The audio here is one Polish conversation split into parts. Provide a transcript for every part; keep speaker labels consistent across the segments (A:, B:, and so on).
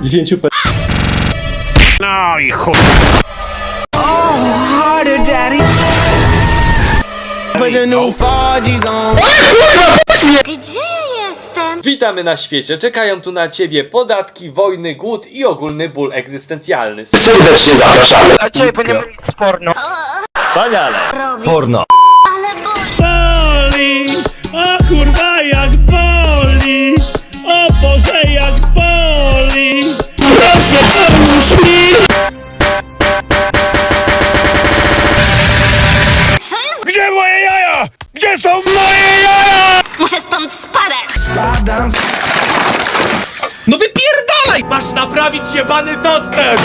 A: 10 pe...
B: No i chuj.
C: Gdzie ja jestem?
A: Witamy na świecie, czekają tu na ciebie podatki, wojny, głód i ogólny ból egzystencjalny.
D: A ciebie, bo nie ma nic porno.
A: Wspaniale!
C: Robię. Ale
B: moje jaja?
C: Muszę stąd spadać.
B: No wypierdalaj! Masz naprawić jebany dostęp!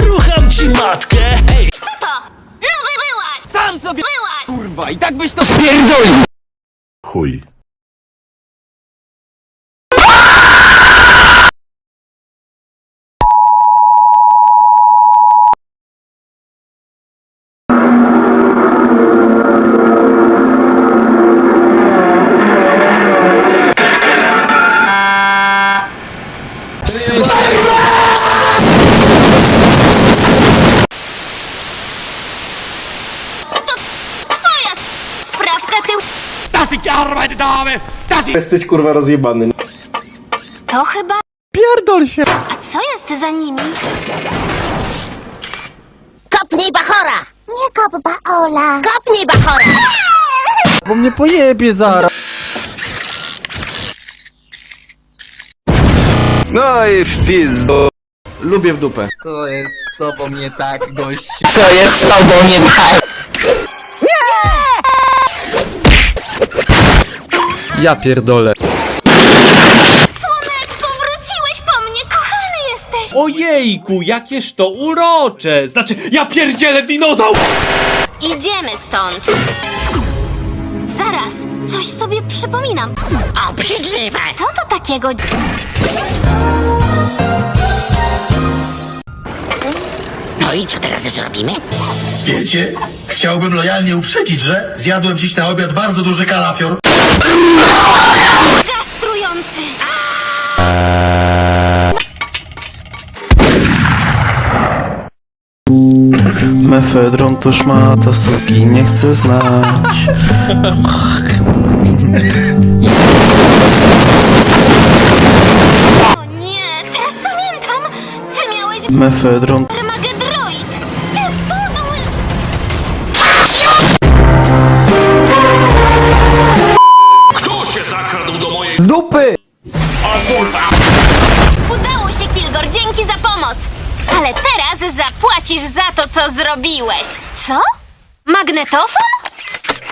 B: Rucham ci matkę! Ej!
C: Kto to? No wy byłaś!
D: Sam sobie
C: Byłaś!
D: kurwa i tak byś to spierdolił.
B: Chuj.
E: Jesteś kurwa rozjebany.
C: To chyba...
D: Pierdol się.
C: A co jest za nimi?
F: Kopnij Bachora! Nie kop Baola! Kopnij Bachora!
D: Bo mnie pojebie zaraz.
E: No i w pizdu. Lubię w dupę.
D: Co jest z tobą nie tak, gość?
F: Co jest z tobą nie tak?
E: Ja pierdolę.
C: Słoneczko, wróciłeś po mnie, kochany jesteś!
A: Ojejku, jakież to urocze! Znaczy, ja pierdzielę dinozaur!
C: Idziemy stąd! Zaraz, coś sobie przypominam.
F: Obrzydliwe!
C: Co to takiego...
F: No i co teraz zrobimy?
G: Wiecie, chciałbym lojalnie uprzedzić, że zjadłem dziś na obiad bardzo duży kalafior.
C: Gastrujący!
H: Mefedron to szmata, suki nie chcę znać
C: O nie, teraz pamiętam! Ty miałeś...
H: Mefedron
C: Udało się, Kilgor, dzięki za pomoc! Ale teraz zapłacisz za to, co zrobiłeś. Co? Magnetofon?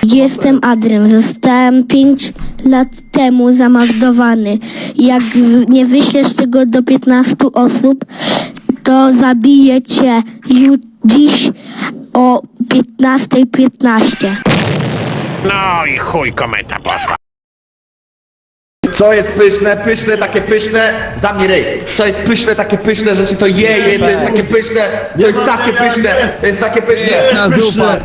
I: Jestem Adrem. Zostałem 5 lat temu zamordowany. Jak z- nie wyślesz tego do 15 osób, to zabiję cię ju- dziś o 15.15.
B: No i chuj kometa poszła.
E: Co jest pyszne, pyszne, takie pyszne, za mnie ryj. Co jest pyszne, takie pyszne, że się to jeje, to jest takie pyszne, to jest takie pyszne, to jest takie pyszne.
H: na zupa